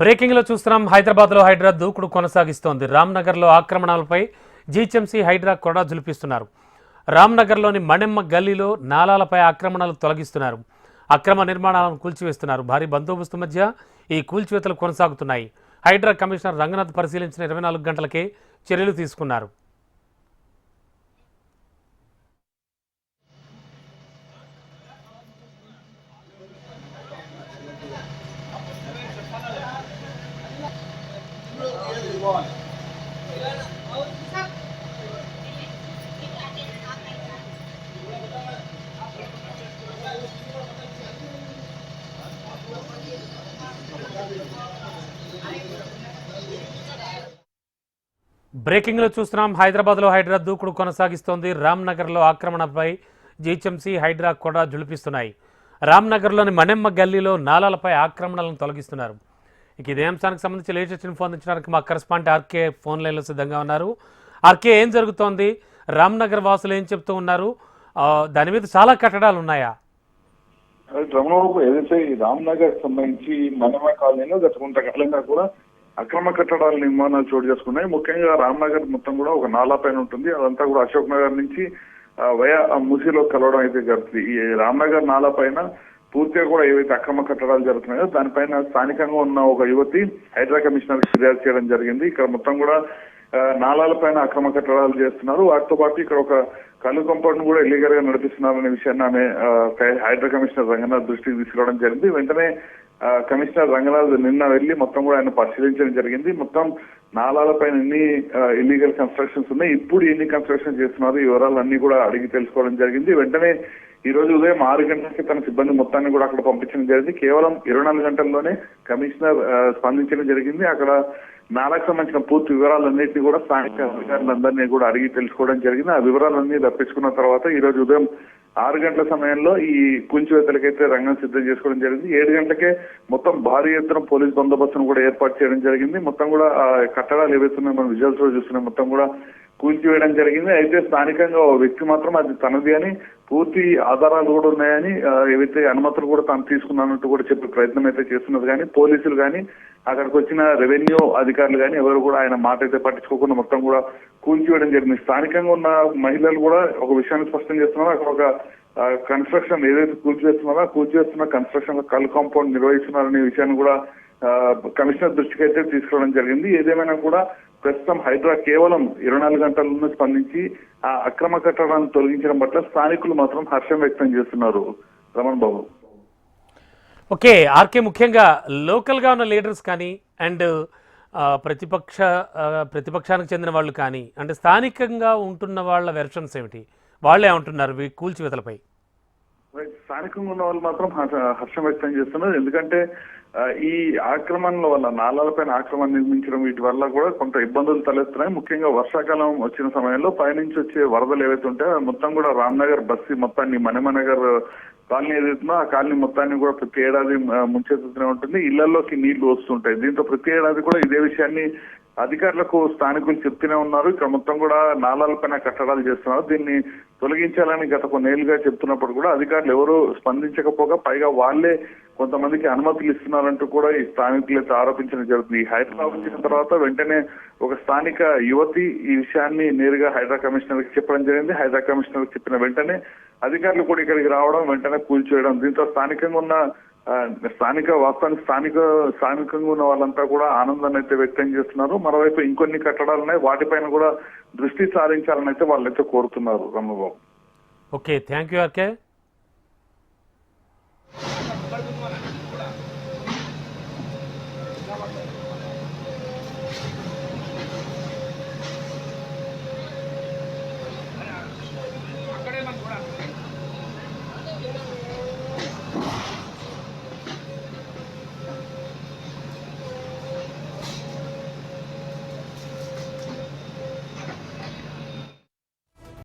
బ్రేకింగ్లో చూస్తున్నాం. హైదరాబాద్లో హైడ్రా దూకుడు కొనసాగిస్తోంది. రామ్నగర్లో ఆక్రమణలపై జీహెచ్ఎంసీ హైడ్రా కొడా జులిపిస్తున్నారు రామ్నగర్లోని మణెమ్మ గల్లీలో నాలాలపై ఆక్రమణలు తొలగిస్తున్నారు. అక్రమ నిర్మాణాలను కూల్చివేస్తున్నారు. భారీ బందోబస్తు మధ్య ఈ కూల్చివేతలు కొనసాగుతున్నాయి. హైడ్రా కమిషనర్ రంగనాథ్ పరిశీలించిన ఇరవై నాలుగు గంటలకే చర్యలు తీసుకున్నారు. బ్రేకింగ్లో చూస్తున్నాం. హైదరాబాద్లో హైడ్రా దూకుడు కొనసాగిస్తోంది. రామ్నగర్లో ఆక్రమణపై జీహెచ్ఎంసీ హైడ్రా కూడా జులిపిస్తున్నాయి. రామ్నగర్లోని మనెమ్మ గల్లీలో నాలాలపై ఆక్రమణలను తొలగిస్తున్నారు. ఇక ఇదే అంశానికి సంబంధించి లేటెస్ట్ ఇన్ఫో అందించడానికి మా కరెస్పాండెంట్ ఆర్కే ఫోన్ లైన్లో సిద్ధంగా ఉన్నారు. ఆర్కే ఏం జరుగుతోంది? రామ్నగర్ వాసులు ఏం చెప్తూ ఉన్నారు? దాని మీద చాలా కట్టడాలు ఉన్నాయా? రమణబాబు ఏదైతే ఈ రామ్నగర్ సంబంధించి మనమ కాలనీలో గత కొంతకాలంగా కూడా అక్రమ కట్టడాల నిర్మాణాలు చోటు చేసుకున్నాయి. ముఖ్యంగా రామ్నగర్ మొత్తం కూడా ఒక నాలా పైన ఉంటుంది. అదంతా కూడా అశోక్ నగర్ నుంచి వయా ముసిలో కలవడం అయితే జరుగుతుంది. ఈ రామ్నగర్ నాలా పైన పూర్తిగా కూడా ఏవైతే అక్రమ కట్టడాలు జరుగుతున్నాయో దానిపైన స్థానికంగా ఉన్న ఒక యువతి హైడ్రా కమిషనర్ ఫిర్యాదు చేయడం జరిగింది. ఇక్కడ మొత్తం కూడా నాళాల పైన అక్రమ కట్టడాలు చేస్తున్నారు. వాటితో పాటు ఇక్కడ ఒక కళ్ళు కంపౌండ్ కూడా ఇల్లీగల్గా నడిపిస్తున్నారనే విషయాన్ని ఆమె హైడ్రా కమిషనర్ రంగనాథ్ దృష్టికి తీసుకురావడం జరిగింది. వెంటనే కమిషనర్ రంగనాథ్ నిన్న వెళ్ళి మొత్తం కూడా ఆయన పరిశీలించడం జరిగింది. మొత్తం నాళాల పైన ఎన్ని ఇల్లీగల్ కన్స్ట్రక్షన్స్ ఉన్నాయి ఇప్పుడు ఎన్ని కన్స్ట్రక్షన్ చేస్తున్నారు వివరాలు వివరాలన్నీ కూడా అడిగి తెలుసుకోవడం జరిగింది. వెంటనే ఈ రోజు ఉదయం ఆరు గంటలకి తన సిబ్బంది మొత్తాన్ని కూడా అక్కడ పంపించడం జరిగింది. కేవలం ఇరవై నాలుగు గంటల్లోనే కమిషనర్ స్పందించడం జరిగింది. అక్కడ నాలకు సంబంధించిన పూర్తి వివరాలన్నింటినీ కూడా స్థానిక అధికారులందరినీ కూడా అడిగి తెలుసుకోవడం జరిగింది. ఆ వివరాలన్నీ రప్పించుకున్న తర్వాత ఈ రోజు ఉదయం ఆరు గంటల సమయంలో ఈ కూల్చివేతలకైతే రంగం సిద్ధం చేసుకోవడం జరిగింది. ఏడు గంటలకే మొత్తం భారీ ఎత్తున పోలీస్ బందోబస్తును కూడా ఏర్పాటు చేయడం జరిగింది. మొత్తం కూడా కట్టడాలు ఏవైతున్నాయో మనం విజువల్స్లో చూస్తున్నాం. మొత్తం కూడా కూల్చివేయడం జరిగింది. అయితే స్థానికంగా ఓ వ్యక్తి మాత్రం అది తనది అని పూర్తి ఆధారాలు కూడా ఉన్నాయని ఏవైతే అనుమతులు కూడా తాను తీసుకున్నానంటూ కూడా చెప్పే ప్రయత్నం అయితే చేస్తున్నది కానీ పోలీసులు కానీ అక్కడికి వచ్చిన రెవెన్యూ అధికారులు కానీ ఎవరు కూడా ఆయన మాట అయితే పట్టించుకోకుండా మొత్తం కూడా కూల్చివేయడం జరిగింది. స్థానికంగా ఉన్న మహిళలు కూడా ఒక విషయాన్ని స్పష్టం చేస్తున్నారు. అక్కడ ఒక కన్స్ట్రక్షన్ ఏదైతే కూల్చివేస్తున్నారో కూల్చివేస్తున్న కన్స్ట్రక్షన్ కల్ కాంపౌండ్ నిర్వహిస్తున్నారనే విషయాన్ని కూడా కమిషనర్ దృష్టికి అయితే తీసుకురావడం జరిగింది. ఏదేమైనా కూడా ప్రస్తుతం హైడ్రా కేవలం ఇరవై నాలుగు గంటలను స్పందించి ఆ అక్రమ కట్టడాలను తొలగించడం పట్ల స్థానికులు మాత్రం హర్షం వ్యక్తం చేస్తున్నారు రమణ్ బాబు. ఓకే ఆర్కే ముఖ్యంగా లోకల్గా ఉన్న లీడర్స్ కానీ అండ్ ప్రతిపక్ష ప్రతిపక్షానికి చెందిన వాళ్ళు కానీ అంటే స్థానికంగా ఉంటున్న వాళ్ళ వెర్షన్స్ ఏమిటి? వాళ్ళే ఏమంటున్నారు? ఈ కూల్చివేతలపై. స్థానికంగా ఉన్న వాళ్ళు మాత్రం హర్ష- హర్షం వ్యక్తం చేస్తున్నారు. ఎందుకంటే ఆ, ఈ ఆక్రమణల వల్ల నాలాలపైన ఆక్రమణ నిర్మించడం వీటి వల్ల కూడా కొంత ఇబ్బందులు తలెత్తున్నాయి. ముఖ్యంగా వర్షాకాలం వచ్చిన సమయంలో పైనుంచి వచ్చే వరదలు ఏవైతే ఉంటాయో మొత్తం కూడా రామ్నగర్ బస్సు మొత్తాన్ని మణిమనగర్ కాలనీ ఏదైతుందో ఆ కాలనీ మొత్తాన్ని కూడా ప్రతి ఏడాది ముంచెత్తుతూనే ఉంటుంది. ఇళ్ళలోకి నీళ్ళు వస్తుంటాయి. దీంతో ప్రతి ఏడాది కూడా ఇదే విషయాన్ని అధికారులకు స్థానికులు చెప్తూనే ఉన్నారు. ఇక్కడ మొత్తం కూడా నాలాలపైన కట్టడాలు చేస్తున్నారు. దీన్ని తొలగించాలని గత కొన్నేళ్ళుగా చెప్తున్నప్పుడు కూడా అధికారులు ఎవరు స్పందించకపోగా పైగా వాళ్ళే కొంతమందికి అనుమతులు ఇస్తున్నారంటూ కూడా ఈ స్థానికులైతే ఆరోపించడం జరుగుతుంది. ఈ హైదరాబాద్ వచ్చిన తర్వాత వెంటనే ఒక స్థానిక యువతి ఈ విషయాన్ని నేరుగా హైడ్రా కమిషనర్కి చెప్పడం జరిగింది. హైడ్రా కమిషనర్ చెప్పిన వెంటనే అధికారులు కూడా ఇక్కడికి రావడం వెంటనే కూల్చివేయడం. దీంతో స్థానికంగా ఉన్న స్థానిక వాస్తవానికి స్థానిక స్థానికంగా ఉన్న వాళ్ళంతా కూడా ఆనందాన్ని అయితే వ్యక్తం చేస్తున్నారు. మరోవైపు ఇంకొన్ని కట్టడాలు ఉన్నాయి వాటిపైన కూడా దృష్టి సారించాలని అయితే వాళ్ళైతే కోరుతున్నారు Rammababu okay thank you RK.